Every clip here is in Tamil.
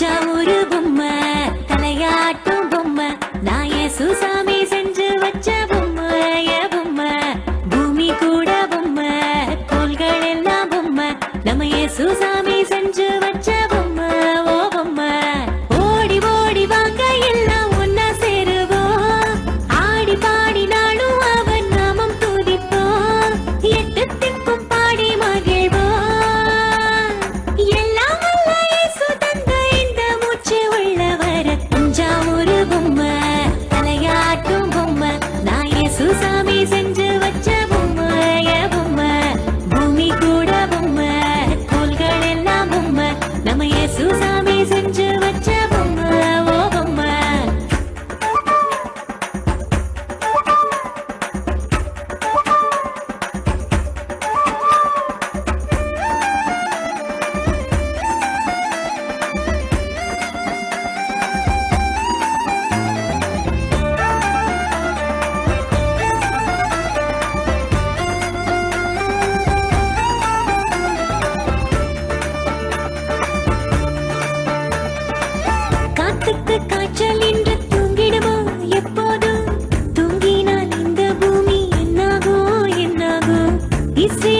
தஞ்சாவூர் பொம்மை தலையாட்டும் பொம்மை. நான் என் சுசாமி செஞ்சு வச்ச பொம்மை பொம்மை. பூமி கூட பொம்மை கோள்கள் எல்லாம் பொம்மை. நம்ம என் சுசாமி see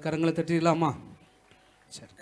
கரங்களை தட்டிடலாமா? சரி.